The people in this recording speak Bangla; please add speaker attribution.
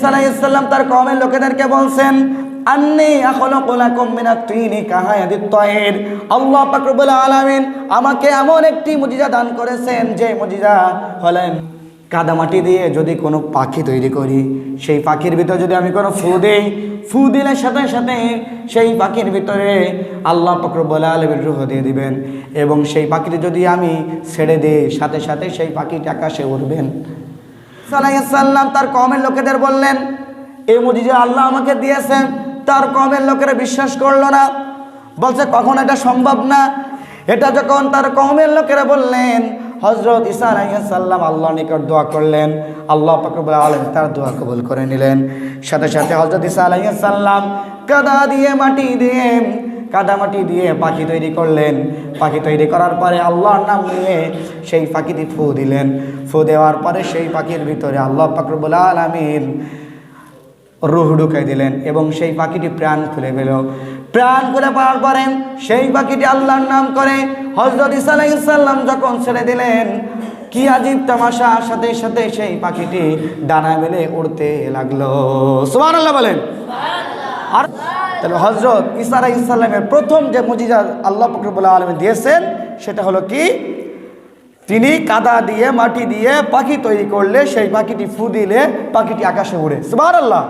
Speaker 1: সাল্লাম তার কমের লোকেদেরকে বলছেন, আন্নি আখলাকুলাকুম মিনাত তিনি কাহায়াদিত তায়র আল্লাহ পাক রব্বুল আলামিন আমাকে এমন একটি মুজিজা দান করেছেন, যে মুজিজা হলেন কাদামাটি দিয়ে যদি কোনো পাখি তৈরি করি, সেই পাখির ভিতরে যদি আমি কোনো ফু দিই, ফু দিলে সাথে সাথে সেই পাখির ভিতরে আল্লাহ পাকরবুল আলমের রুহ দিয়ে দিবেন এবং সেই পাখিটি যদি আমি ছেড়ে দিই, সাথে সাথে সেই পাখিটি আকাশে উঠবেন সাল্লাম তার কমের লোকেদের বললেন এই মুজিজা আল্লাহ আমাকে দিয়েছেন, তার কমের লোকেরা বিশ্বাস করল না। বলছে, কখন এটা সম্ভব না। এটা যখন তার কমের লোকেরা বললেন হজরত ইসা আলাইসাল্লাম আল্লাহ নিকট দোয়া করলেন, আল্লাহ পাকবুল আলম তার দোয়া কবুল করে নিলেন। সাথে সাথে হজরত ইসা আলাইসাল্লাম কাদা দিয়ে মাটি দিয়ে কাদা মাটি দিয়ে পাখি তৈরি করলেন। পাখি তৈরি করার পরে আল্লাহর নাম নিয়ে সেই পাখিটি ফু দিলেন। ফু দেওয়ার পরে সেই পাখির ভিতরে আল্লাহ পাকরবুল আলমিন রুহ ঢুকাই দিলেন এবং সেই পাখিটি প্রাণ খুলে পেল প্রাণ খুলে পাওয়ার পরে সেই পাখিটি আল্লাহর নাম করে হজরত ইসালাইসাল্লাম যখন ছেড়ে দিলেন, কি আজীব তামাশা, সাথে সাথে সেই পাখিটি ডানা মেলে উড়তে লাগল। সুমান আল্লাহ বলেন। আর তাহলে হজরত ইসারা ইসাল্লামের প্রথম যে মুজিজা আল্লাহ ফকরবুল্লাহ আলমী দিয়েছেন, সেটা হলো কি? তিনি কাদা দিয়ে, মাটি দিয়ে পাখি তৈরি করলে সেই পাখিটি ফু দিলে পাখিটি আকাশে উড়ে। সুবাহ আল্লাহ